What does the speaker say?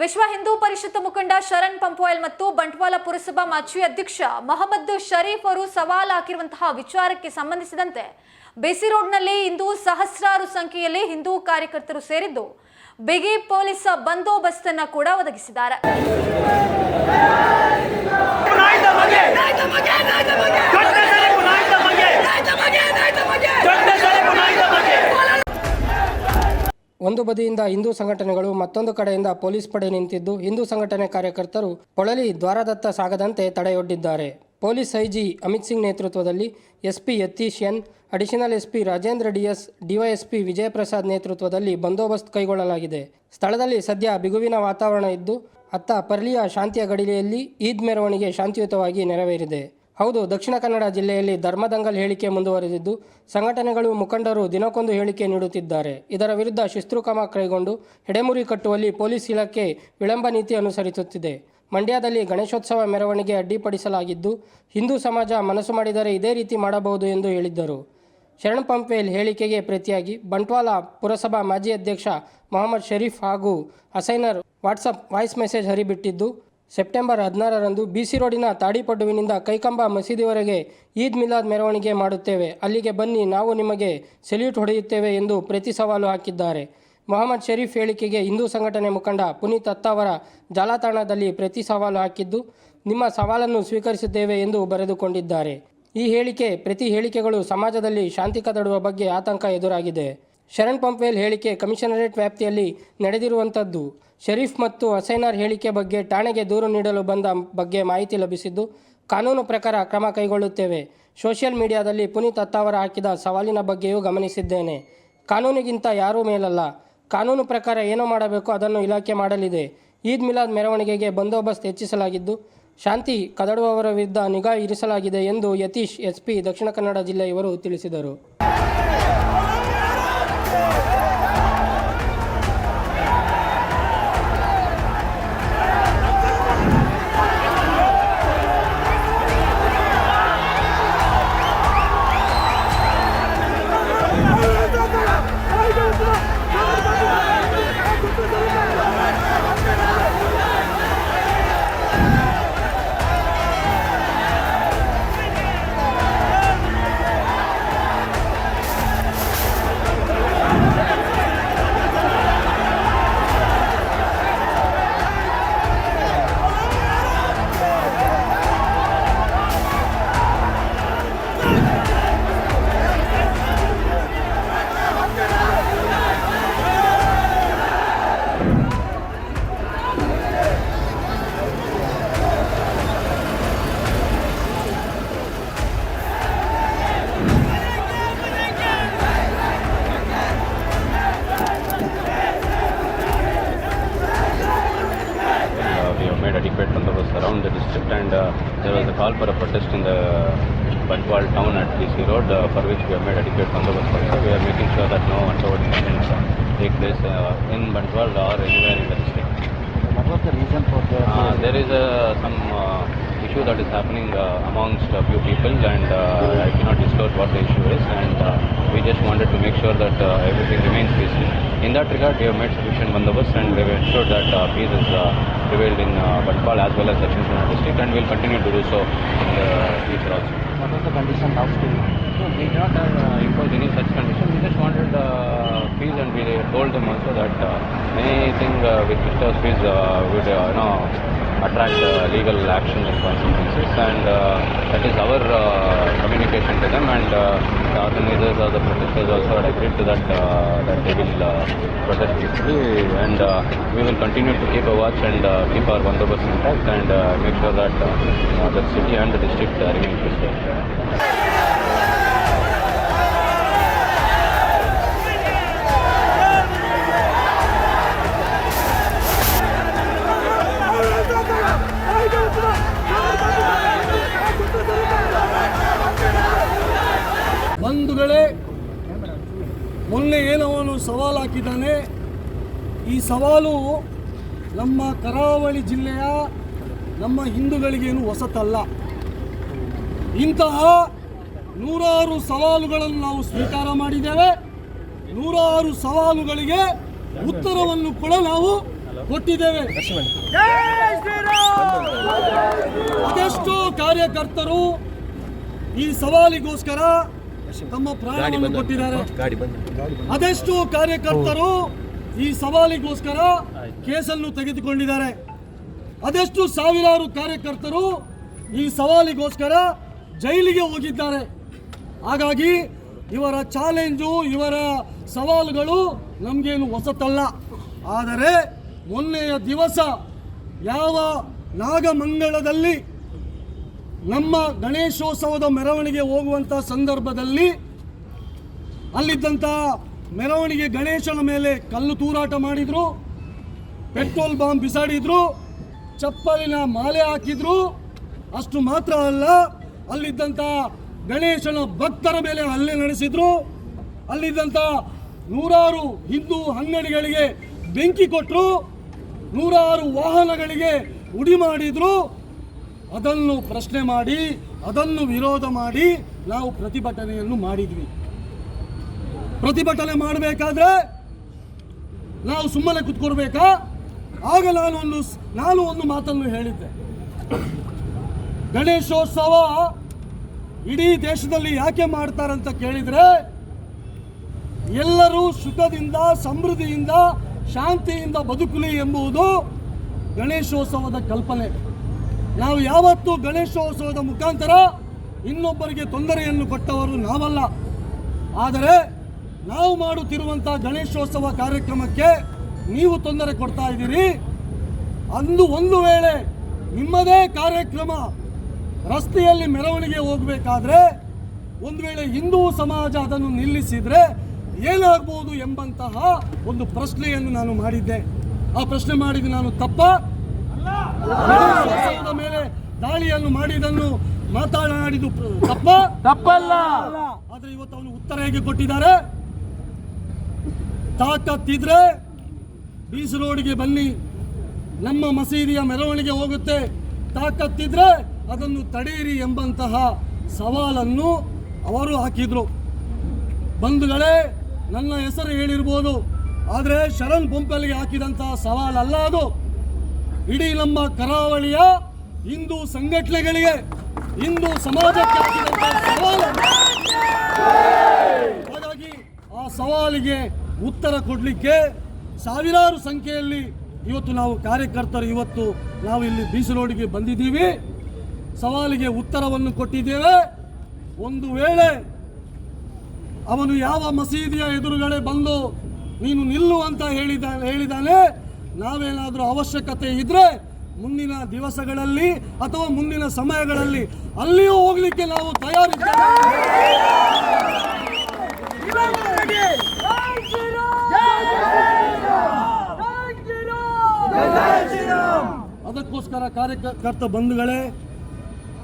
ವಿಶ್ವ ಹಿಂದೂ ಪರಿಷತ್ ಮುಖಂಡ ಶರಣ್ ಪಂಪೋಯಲ್ ಮತ್ತು ಬಂಟ್ವಾಳ ಪುರಸಭಾ ಮಾಜಿ ಅಧ್ಯಕ್ಷ ಮೊಹಮ್ಮದ್ ಶರೀಫ್ ಅವರು ಸವಾಲ್ ಹಾಕಿರುವಂತಹ ವಿಚಾರಕ್ಕೆ ಸಂಬಂಧಿಸಿದಂತೆ ಬಿಸಿ ರೋಡ್ನಲ್ಲಿ ಇಂದು ಸಹಸ್ರಾರು ಸಂಖ್ಯೆಯಲ್ಲಿ ಹಿಂದೂ ಕಾರ್ಯಕರ್ತರು ಸೇರಿದ್ದು, ಬಿಗಿ ಪೊಲೀಸ್ ಬಂದೋಬಸ್ತ್ ಅನ್ನ ಕೂಡ ಒದಗಿಸಿದ್ದಾರೆ. ಒಂದು ಬದಿಯಿಂದ ಹಿಂದೂ ಸಂಘಟನೆಗಳು ಮತ್ತೊಂದು ಕಡೆಯಿಂದ ಪೊಲೀಸ್ ಪಡೆ ನಿಂತಿದ್ದು ಹಿಂದೂ ಸಂಘಟನೆ ಕಾರ್ಯಕರ್ತರು ಪೊಳಲಿ ದ್ವಾರದತ್ತ ಸಾಗದಂತೆ ತಡೆಯೊಡ್ಡಿದ್ದಾರೆ. ಪೊಲೀಸ್ ಐಜಿ ಅಮಿತ್ ಸಿಂಗ್ ನೇತೃತ್ವದಲ್ಲಿ SP Yatish N, additional SP Rajendra DS, DYSP Vijayaprasad ನೇತೃತ್ವದಲ್ಲಿ ಬಂದೋಬಸ್ತ್ ಕೈಗೊಳ್ಳಲಾಗಿದೆ. ಸ್ಥಳದಲ್ಲಿ ಸದ್ಯ ಬಿಗುವಿನ ವಾತಾವರಣ ಇದ್ದು, ಅತ್ತ ಪರ್ಲಿಯ ಶಾಂತಿಯ ಗಡಿಲೆಯಲ್ಲಿ ಈದ್ ಮೆರವಣಿಗೆ ಶಾಂತಿಯುತವಾಗಿ ನೆರವೇರಿದೆ. ಹೌದು, ದಕ್ಷಿಣ ಕನ್ನಡ ಜಿಲ್ಲೆಯಲ್ಲಿ ಧರ್ಮದಂಗಲ್ ಹೇಳಿಕೆ ಮುಂದುವರೆದಿದ್ದು, ಸಂಘಟನೆಗಳು ಮುಖಂಡರು ದಿನಕ್ಕೊಂದು ಹೇಳಿಕೆ ನೀಡುತ್ತಿದ್ದಾರೆ. ಇದರ ವಿರುದ್ಧ ಶಿಸ್ತು ಕ್ರಮ ಕೈಗೊಂಡು ಹೆಡೆಮುರಿ ಕಟ್ಟುವಲ್ಲಿ ಪೊಲೀಸ್ ಇಲಾಖೆ ವಿಳಂಬ ನೀತಿ ಅನುಸರಿಸುತ್ತಿದೆ. ಮಂಡ್ಯದಲ್ಲಿ ಗಣೇಶೋತ್ಸವ ಮೆರವಣಿಗೆ ಅಡ್ಡಿಪಡಿಸಲಾಗಿದ್ದು, ಹಿಂದೂ ಸಮಾಜ ಮನಸ್ಸು ಮಾಡಿದರೆ ಇದೇ ರೀತಿ ಮಾಡಬಹುದು ಎಂದು ಹೇಳಿದ್ದರು. ಶರಣ್ ಪಂಪೇಲ್ ಹೇಳಿಕೆಗೆ ಪ್ರತಿಯಾಗಿ ಬಂಟ್ವಾಳ ಪುರಸಭಾ ಮಾಜಿ ಅಧ್ಯಕ್ಷ ಮೊಹಮ್ಮದ್ ಶರೀಫ್ ಹಾಗೂ ಅಸೈನರ್ ವಾಟ್ಸಪ್ ವಾಯ್ಸ್ ಮೆಸೇಜ್ ಹರಿಬಿಟ್ಟಿದ್ದು ಸೆಪ್ಟೆಂಬರ್ ಹದಿನಾರರಂದು ಬಿಸಿ ರೋಡಿನ ತಾಡಿಪಡುವಿನಿಂದ ಕೈಕಂಬ ಮಸೀದಿವರೆಗೆ ಈದ್ ಮಿಲಾದ್ ಮೆರವಣಿಗೆ ಮಾಡುತ್ತೇವೆ. ಅಲ್ಲಿಗೆ ಬನ್ನಿ, ನಾವು ನಿಮಗೆ ಸೆಲ್ಯೂಟ್ ಹೊಡೆಯುತ್ತೇವೆ ಎಂದು ಪ್ರತಿ ಸವಾಲು ಹಾಕಿದ್ದಾರೆ. ಮೊಹಮ್ಮದ್ ಶರೀಫ್ ಹೇಳಿಕೆಗೆ ಹಿಂದೂ ಸಂಘಟನೆ ಮುಖಂಡ ಪುನೀತ್ ಅತ್ತಾವರ ಜಾಲತಾಣದಲ್ಲಿ ಪ್ರತಿ ಸವಾಲು ಹಾಕಿದ್ದು, ನಿಮ್ಮ ಸವಾಲನ್ನು ಸ್ವೀಕರಿಸುತ್ತೇವೆ ಎಂದು ಬರೆದುಕೊಂಡಿದ್ದಾರೆ. ಈ ಹೇಳಿಕೆ, ಪ್ರತಿ ಹೇಳಿಕೆಗಳು ಸಮಾಜದಲ್ಲಿ ಶಾಂತಿ ಕದಡುವ ಬಗ್ಗೆ ಆತಂಕ ಎದುರಾಗಿದೆ. ಶರಣ್ ಪಂಪ್ವೇಲ್ ಹೇಳಿಕೆ ಕಮಿಷನರೇಟ್ ವ್ಯಾಪ್ತಿಯಲ್ಲಿ ನಡೆದಿರುವಂಥದ್ದು ಶರೀಫ್ ಮತ್ತು ಹಸೈನಾರ್ ಹೇಳಿಕೆ ಬಗ್ಗೆ ಠಾಣೆಗೆ ದೂರು ನೀಡಲು ಬಂದ ಬಗ್ಗೆ ಮಾಹಿತಿ ಲಭಿಸಿದ್ದು, ಕಾನೂನು ಪ್ರಕಾರ ಕ್ರಮ ಕೈಗೊಳ್ಳುತ್ತೇವೆ. ಸೋಷಿಯಲ್ ಮೀಡಿಯಾದಲ್ಲಿ ಪುನೀತ್ ಅತ್ತಾವರ ಹಾಕಿದ ಸವಾಲಿನ ಬಗ್ಗೆಯೂ ಗಮನಿಸಿದ್ದೇನೆ. ಕಾನೂನಿಗಿಂತ ಯಾರೂ ಮೇಲಲ್ಲ. ಕಾನೂನು ಪ್ರಕಾರ ಏನು ಮಾಡಬೇಕು ಅದನ್ನು ಇಲಾಖೆ ಮಾಡಲಿದೆ. ಈದ್ ಮಿಲಾದ್ ಮೆರವಣಿಗೆಗೆ ಬಂದೋಬಸ್ತ್ ಹೆಚ್ಚಿಸಲಾಗಿದ್ದು, ಶಾಂತಿ ಕದಡುವವರ ವಿರುದ್ಧ ನಿಗಾ ಇರಿಸಲಾಗಿದೆ ಎಂದು ಯತೀಶ್, ಎಸ್ಪಿ, ದಕ್ಷಿಣ ಕನ್ನಡ ಜಿಲ್ಲೆಯವರು ತಿಳಿಸಿದರು. Call for a protest in the Bantwal town at DC Road uh, for which we have made adequate bandobast also. We are making sure that no untoward incidents uh, take place uh, in Bantwal or anywhere in the district. What was the reason for the Uh, there is uh, some uh, issue that is happening uh, amongst a few people and uh, I cannot disclose what the issue is and uh, make sure that uh, everything remains peaceful. In that regard, we have made sufficient bandobast and we have ensured that uh, peace is uh, prevailed in uh, Batpal as well as Kannada district and we will continue to do so in the future also. what was the condition now still? So we did not uh, impose any such condition. We just wanted uh, peace, and we told them also that uh, anything uh, with disturbs peace uh, would, uh, you know, attract uh, legal action and consequences. And uh, that is our uh, communication to them. And uh, the organizers or the protesters also had agreed to that uh, that they will uh, protest peacefully. And we will continue to keep a watch and keep our bandobast intact and make sure that the city and the district remain peaceful. ಸವಾಲು ಹಾಕಿದ್ದಾನೆ ಈ ಸವಾಲು ನಮ್ಮ ಕರಾವಳಿ ಜಿಲ್ಲೆಯ ನಮ್ಮ ಹಿಂದೂಗಳಿಗೇನು ಹೊಸತಲ್ಲ. ಇಂತಹ ನೂರಾರು ಸವಾಲುಗಳನ್ನು ನಾವು ಸ್ವೀಕಾರ ಮಾಡಿದ್ದೇವೆ. ನೂರಾರು ಸವಾಲುಗಳಿಗೆ ಉತ್ತರವನ್ನು ಕೂಡ ನಾವು ಕೊಟ್ಟಿದ್ದೇವೆ. ಅದೆಷ್ಟು ಕಾರ್ಯಕರ್ತರು ಈ ಸವಾಲಿಗೋಸ್ಕರ ತಮ್ಮ ಪ್ರಾಣವನ್ನು ಕೊಟ್ಟಿದ್ದಾರೆ. ಅದೆಷ್ಟು ಕಾರ್ಯಕರ್ತರು ಈ ಸವಾಲಿಗೋಸ್ಕರ ಕೇಸನ್ನು ತೆಗೆದುಕೊಂಡಿದ್ದಾರೆ. ಅದೆಷ್ಟು ಸಾವಿರಾರು ಕಾರ್ಯಕರ್ತರು ಈ ಸವಾಲಿಗೋಸ್ಕರ ಜೈಲಿಗೆ ಹೋಗಿದ್ದಾರೆ. ಹಾಗಾಗಿ ಇವರ ಚಾಲೆಂಜು, ಇವರ ಸವಾಲುಗಳು ನಮಗೇನು ಹೊಸತಲ್ಲ. ಆದರೆ ಮೊನ್ನೆಯ ದಿವಸ ಯಾವ ನಾಗಮಂಗಲದಲ್ಲಿ ನಮ್ಮ ಗಣೇಶೋತ್ಸವದ ಮೆರವಣಿಗೆ ಹೋಗುವಂಥ ಸಂದರ್ಭದಲ್ಲಿ ಅಲ್ಲಿದ್ದಂಥ ಮೆರವಣಿಗೆ ಗಣೇಶನ ಮೇಲೆ ಕಲ್ಲು ತೂರಾಟ ಮಾಡಿದ್ರು, ಪೆಟ್ರೋಲ್ ಬಾಂಬ್ ಬಿಸಾಡಿದ್ರು, ಚಪ್ಪಲಿನ ಮಾಲೆ ಹಾಕಿದ್ರು. ಅಷ್ಟು ಮಾತ್ರ ಅಲ್ಲ ಅಲ್ಲಿದ್ದಂಥ ಗಣೇಶನ ಭಕ್ತರ ಮೇಲೆ ಹಲ್ಲೆ ನಡೆಸಿದ್ರು. ಅಲ್ಲಿದ್ದಂಥ ನೂರಾರು ಹಿಂದೂ ಅಂಗಡಿಗಳಿಗೆ ಬೆಂಕಿ ಕೊಟ್ಟರು ನೂರಾರು ವಾಹನಗಳಿಗೆ ಉಡಿ ಮಾಡಿದ್ರು. ಅದನ್ನು ಪ್ರಶ್ನೆ ಮಾಡಿ, ಅದನ್ನು ವಿರೋಧ ಮಾಡಿ ನಾವು ಪ್ರತಿಭಟನೆಯನ್ನು ಮಾಡಿದ್ವಿ. ಪ್ರತಿಭಟನೆ ಮಾಡಬೇಕಾದ್ರೆ ನಾವು ಸುಮ್ಮನೆ ಕುತ್ಕೊಡ್ಬೇಕಾ ಆಗ ನಾನು ಒಂದು ನಾನು ಒಂದು ಮಾತನ್ನು ಹೇಳಿದ್ದೆ. ಗಣೇಶೋತ್ಸವ ಇಡೀ ದೇಶದಲ್ಲಿ ಯಾಕೆ ಮಾಡ್ತಾರಂತ ಕೇಳಿದ್ರೆ, ಎಲ್ಲರೂ ಸುಖದಿಂದ, ಸಮೃದ್ಧಿಯಿಂದ, ಶಾಂತಿಯಿಂದ ಬದುಕಲಿ ಎಂಬುದು ಗಣೇಶೋತ್ಸವದ ಕಲ್ಪನೆ. ನಾವು ಯಾವತ್ತೂ ಗಣೇಶೋತ್ಸವದ ಮುಖಾಂತರ ಇನ್ನೊಬ್ಬರಿಗೆ ತೊಂದರೆಯನ್ನು ಕೊಟ್ಟವರು ನಾವಲ್ಲ. ಆದರೆ ನಾವು ಮಾಡುತ್ತಿರುವಂಥ ಗಣೇಶೋತ್ಸವ ಕಾರ್ಯಕ್ರಮಕ್ಕೆ ನೀವು ತೊಂದರೆ ಕೊಡ್ತಾ ಇದ್ದೀರಿ. ಅಂದು ಒಂದು ವೇಳೆ ನಿಮ್ಮದೇ ಕಾರ್ಯಕ್ರಮ ರಸ್ತೆಯಲ್ಲಿ ಮೆರವಣಿಗೆ ಹೋಗಬೇಕಾದ್ರೆ ಒಂದು ವೇಳೆ ಹಿಂದೂ ಸಮಾಜ ಅದನ್ನು ನಿಲ್ಲಿಸಿದರೆ ಏನಾಗ್ಬೋದು ಎಂಬಂತಹ ಒಂದು ಪ್ರಶ್ನೆಯನ್ನು ನಾನು ಮಾಡಿದ್ದೆ. ಆ ಪ್ರಶ್ನೆ ಮಾಡಿದ್ದು ನಾನು ತಪ್ಪ? ಮೇಲೆ ದಾಳಿಯನ್ನು ಮಾಡಿದನ್ನು ಮಾತನಾಡಿದ್ದು ಪ್ರ- ತಪ್ಪ? ತಪ್ಪಲ್ಲ. ಆದ್ರೆ ಇವತ್ತು ಅವನು ಉತ್ತರ ಹೇಗೆ ಕೊಟ್ಟಿದ್ದಾರೆ? ತಾಕತ್ತಿದ್ರೆ ಬೀಸ್ ರೋಡ್ಗೆ ಬನ್ನಿ. ನಮ್ಮ ಮಸೀದಿಯ ಮೆರವಣಿಗೆ ಹೋಗುತ್ತೆ. ತಾಕತ್ತಿದ್ರೆ ಅದನ್ನು ತಡೆಯಿರಿ ಎಂಬಂತಹ ಸವಾಲನ್ನು ಅವರು ಹಾಕಿದ್ರು. ಬಂಧುಗಳೇ ನನ್ನ ಹೆಸರು ಹೇಳಿರ್ಬೋದು. ಆದರೆ ಶರಣ್ ಬೊಂಪಲ್ಗೆ ಹಾಕಿದಂತಹ ಸವಾಲಲ್ಲ ಅದು. ಇಡೀ ನಮ್ಮ ಕರಾವಳಿಯ ಹಿಂದೂ ಸಂಘಟನೆಗಳಿಗೆ ಹಿಂದೂ ಸಮಾಜಕ್ಕೆ ಸವಾಲು. ಹಾಗಾಗಿ ಆ ಸವಾಲಿಗೆ ಉತ್ತರ ಕೊಡಲಿಕ್ಕೆ ಸಾವಿರಾರು ಸಂಖ್ಯೆಯಲ್ಲಿ ಇವತ್ತು ನಾವು ಕಾರ್ಯಕರ್ತರು ಇವತ್ತು ನಾವು ಇಲ್ಲಿ ಬೀಸರೋಡಿಗೆ ಬಂದಿದ್ದೀವಿ. ಸವಾಲಿಗೆ ಉತ್ತರವನ್ನು ಕೊಟ್ಟಿದ್ದೇವೆ. ಒಂದು ವೇಳೆ ಅವನು ಯಾವ ಮಸೀದಿಯ ಎದುರುಗಡೆ ಬಂದು ನೀನು ನಿಲ್ಲು ಅಂತ ಹೇಳಿದ ಹೇಳಿದಾನೆ, ನಾವೇನಾದರೂ ಅವಶ್ಯಕತೆ ಇದ್ರೆ ಮುಂದಿನ ದಿವಸಗಳಲ್ಲಿ ಅಥವಾ ಮುಂದಿನ ಸಮಯಗಳಲ್ಲಿ ಅಲ್ಲಿಯೂ ಹೋಗ್ಲಿಕ್ಕೆ ನಾವು ತಯಾರಿದ್ದೇವೆ. ಅದಕ್ಕೋಸ್ಕರ ಕಾರ್ಯಕರ್ತ ಬಂಧುಗಳೇ